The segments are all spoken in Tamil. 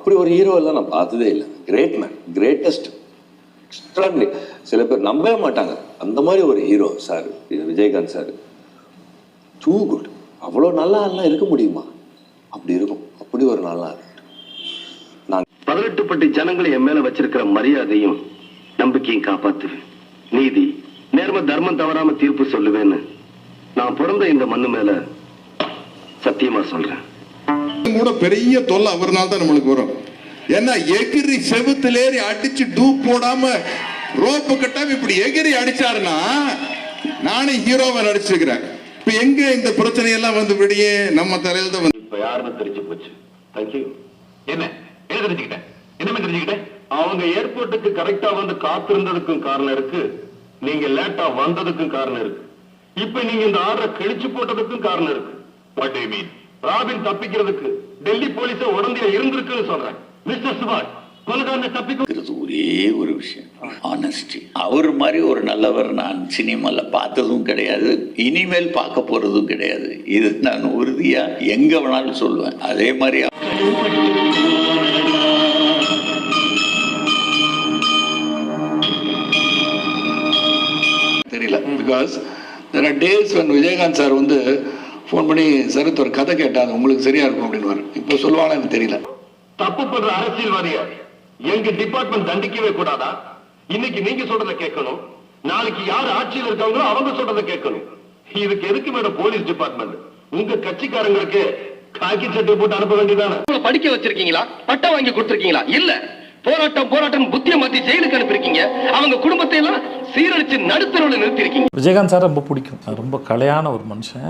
அப்படி ஒரு ஹீரோ எல்லாம் நான் பார்த்ததே இல்லை. கிரேட் மேன் கிரேட்டஸ்ட் எக்ஸ்ட்ராடனரி சில பேர் நம்பவே மாட்டாங்க. அந்த மாதிரி ஒரு hero sir Vijayakanth sir too good அவ்வளோ நல்லா எல்லாம் இருக்க முடியுமா? அப்படி இருக்கும். அப்படி ஒரு நல்லா நான் பதினெட்டு பட்டி ஜனங்களை என் மேல வச்சிருக்கிற மரியாதையும் நம்பிக்கையும் காப்பாத்துவேன். நீதி நேர்ம தர்மம் தவறாம தீர்ப்பு சொல்லுவேன்னு நான் பிறந்த இந்த மண்ணு மேல சத்தியமா சொல்றேன். கூட பெரிய தொல்லை அவர்னால தான் நம்மளுக்கு வரும். ஏன்னா எகிரி செவுத்துல ஏறி அடிச்சு டூப் போடாம ரோப்பு கட்டாம இப்படி எகிரி அடிச்சாருன்னா நானே ஹீரோவை நடிச்சிருக்கிறேன். இப்ப எங்க இந்த பிரச்சனை எல்லாம் வந்து விடியே நம்ம தலையில தான் வந்து இப்ப யாருன்னு தெரிஞ்சு போச்சு. தேங்க்யூ என்ன? என்ன தெரிஞ்சுக்கிட்டேன்? என்னமே தெரிஞ்சுக்கிட்டேன்? அவங்க ஏர்போர்ட்டுக்கு கரெக்டா வந்து காத்திருந்ததுக்கும் காரணம் இருக்கு. நீங்க லேட்டா வந்ததுக்கும் காரணம் இருக்கு. இப்ப நீங்க இந்த ஆர்டரை கழிச்சு போட்டதுக்கும் காரணம் இருக்கு. வாட் டு மீன் ராபின் தப்பிக்கிறதுக்கு டெல்லி போலீஸ உடந்தையா இருந்திருக்குன்னு சொல்றேன். மிஸ்டர் சுபாஷ் கொலகாரனை ஒரே ஒரு விஷயம். ஆனஸ்டி அவர் மாதிரி ஒரு நல்லவர் நான் சினிமாவில் பார்த்ததும் கிடையாது. இனிமேல் பார்க்க போறதும் கிடையாது. இது நான் உறுதியா எங்க வேணாலும் சொல்லுவேன் அதே மாதிரி தெரியல. Because there are days when Vijayakanth sir வந்து ஃபோன் பண்ணி சரத் ஒரு கதை கேட்டாங்க உங்களுக்கு சரியா இருக்கும் அப்படின்னு இப்போ எனக்கு தெரியல. தப்பு பண்ற அரசியல்வாதிய எங்க டிபார்ட்மெண்ட் தண்டிக்கவே கூடாதா? இன்னைக்கு நீங்க சொல்றத கேட்கணும். நாளைக்கு யார் ஆட்சியில் இருக்காங்களோ அவங்க சொல்றத கேட்கணும். இதுக்கு எதுக்கு மேடம் போலீஸ் டிபார்ட்மெண்ட் உங்க கட்சிக்காரங்களுக்கு காக்கி சட்டை போட்டு அனுப்ப வேண்டியதானே படிக்க வச்சிருக்கீங்களா? பட்டம் வாங்கி கொடுத்திருக்கீங்களா? இல்ல. போராட்டம் போராட்டம் புத்திய மாத்தி ஜெயிலுக்கு அனுப்பியிருக்கீங்க. அவங்க குடும்பத்தை எல்லாம் சீரழிச்சு நடுத்தரவுல நிறுத்திருக்கீங்க விஜயகாந்த் சார் ரொம்ப பிடிக்கும். ரொம்ப கலையான ஒரு மனுஷன்.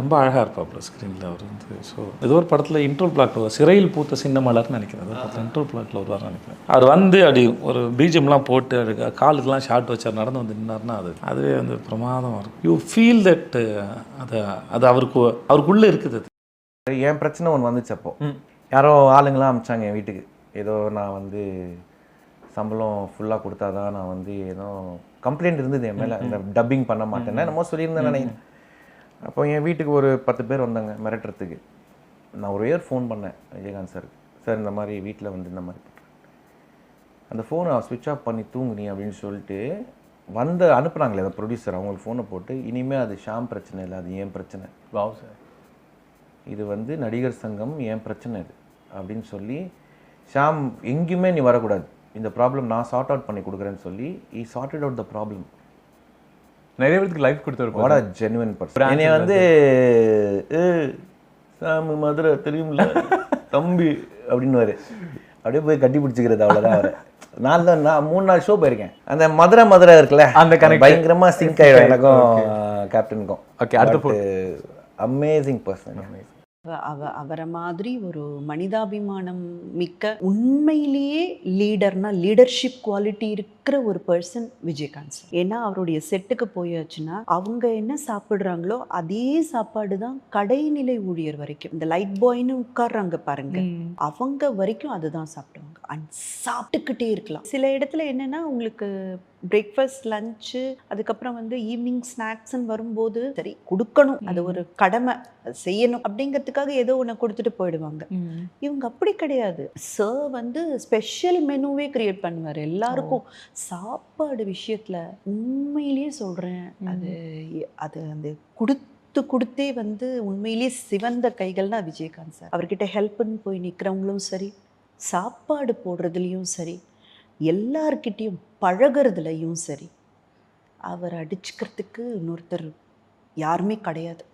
ரொம்ப அழகாக இருப்பாப்புல ஸ்க்ரீனில் அவர் வந்து. ஸோ ஏதோ ஒரு படத்தில் இன்ட்ரோல் பிளாக்ல சிறையில் பூத்த சின்ன மலர்னு நினைக்கிறேன். ஏதோ படத்தில் இன்ட்ரோல் பிளாக்ல வருவார் நினைக்கிறேன். அவர் வந்து அப்படி ஒரு பீஜம்லாம் போட்டு அப்படி காலுக்கெல்லாம் ஷார்ட் வச்சார் நடந்து வந்து நின்னார்னா அது அதுவே வந்து பிரமாதம் இருக்கும். யூ ஃபீல் தட் அது அது அவருக்கு அவருக்குள்ளே இருக்குது அது. என் பிரச்சனை ஒன்று வந்துச்சு அப்போ? யாரோ ஆளுங்களாம் அமிச்சாங்க என் வீட்டுக்கு. ஏதோ நான் வந்து சம்பளம் ஃபுல்லாக கொடுத்தாதான் நான் வந்து ஏதோ கம்ப்ளைண்ட் இருந்தது என் மேலே. இந்த டப்பிங் பண்ண மாட்டேன்னு என்னமோ சொல்லியிருந்தேன் நினைக்கிறேன். அப்போ என் வீட்டுக்கு ஒரு பத்து பேர் வந்தாங்க மிரட்டுறதுக்கு. நான் ஒரு இயர் ஃபோன் பண்ணேன் விஜயகாந்த் சார் சார் இந்த மாதிரி வீட்டில் வந்து இந்த மாதிரி அந்த ஃபோனை ஸ்விட்ச் ஆஃப் பண்ணி தூங்குனி அப்படின்னு சொல்லிட்டு வந்து அனுப்புனாங்களே அந்த ப்ரொடியூசர் அவங்களுக்கு ஃபோனை போட்டு இனிமேல் அது ஷாம் பிரச்சனை இல்லை அது ஏன் பிரச்சனை? வாவ் சார் இது வந்து நடிகர் சங்கம் என் பிரச்சனை இது? அப்படின்னு சொல்லி ஷாம் எங்கேயுமே நீ வரக்கூடாது. இந்த ப்ராப்ளம் நான் சார்ட் அவுட் பண்ணி கொடுக்குறேன்னு சொல்லி he sorted out the problem நிறைய பேருக்கு லைஃப் கொடுத்துருப்போம் வாட் ஜெனுவன் பர்சன் என்னைய வந்து "ஏ, சாமி மதுரை தெரியும்ல தம்பி அப்படின்னு அப்படியே போய் கட்டி பிடிச்சிக்கிறது அவ்வளோதான் அவரை. நான் தான் நான் மூணு நாள் ஷோ போயிருக்கேன். அந்த மதுரை மதுரை இருக்குல்ல அந்த connection. பயங்கரமா சிங்க் ஆயிடும் எனக்கும் கேப்டனுக்கும் Okay, அடுத்த அமேசிங் பர்சன் அவ- அவ அவரை மாதிரி ஒரு மனிதாபிமானம் மிக்க உண்மையிலேயே லீடர்னா லீடர்ஷிப் குவாலிட்டி இருக்கிற ஒரு பர்சன் விஜயகாந்த் சார். ஏன்னா அவருடைய செட்டுக்கு போயாச்சுன்னா அவங்க என்ன சாப்பிடுறாங்களோ அதே சாப்பாடு தான் கடைநிலை ஊழியர் வரைக்கும். இந்த லைட் பாய்னு உட்கார்றாங்க பாருங்க. அவங்க வரைக்கும் அதுதான் சாப்பிடுவாங்க. அண்ட் சாப்பிட்டுக்கிட்டே இருக்கலாம். சில இடத்துல என்னன்னா உங்களுக்கு பிரேக்ஃபாஸ்ட் லஞ்சு அதுக்கப்புறம் வந்து ஈவினிங் ஸ்நாக்ஸ்ன்னு வரும்போது சரி கொடுக்கணும். அது ஒரு கடமை. செய்யணும். அப்படிங்கிறதுக்காக ஏதோ ஒன்று கொடுத்துட்டு போயிடுவாங்க. இவங்க அப்படி கிடையாது. சார் வந்து ஸ்பெஷல் மெனுவே கிரியேட் பண்ணுவார். எல்லாருக்கும் சாப்பாடு விஷயத்துல உண்மையிலேயே சொல்றேன். அது அது அந்த கொடுத்து கொடுத்தே வந்து உண்மையிலேயே சிவந்த கைகள்னா விஜயகாந்த் சார் அவர்கிட்ட ஹெல்ப்னு போய் நிற்கிறவங்களும் சரி சாப்பாடு போடுறதுலேயும் சரி எல்லார்கிட்டேயும் பழகுறதுலையும் சரி அவர் அடிச்சுக்கிறதுக்கு இன்னொருத்தர் யாருமே கிடையாது.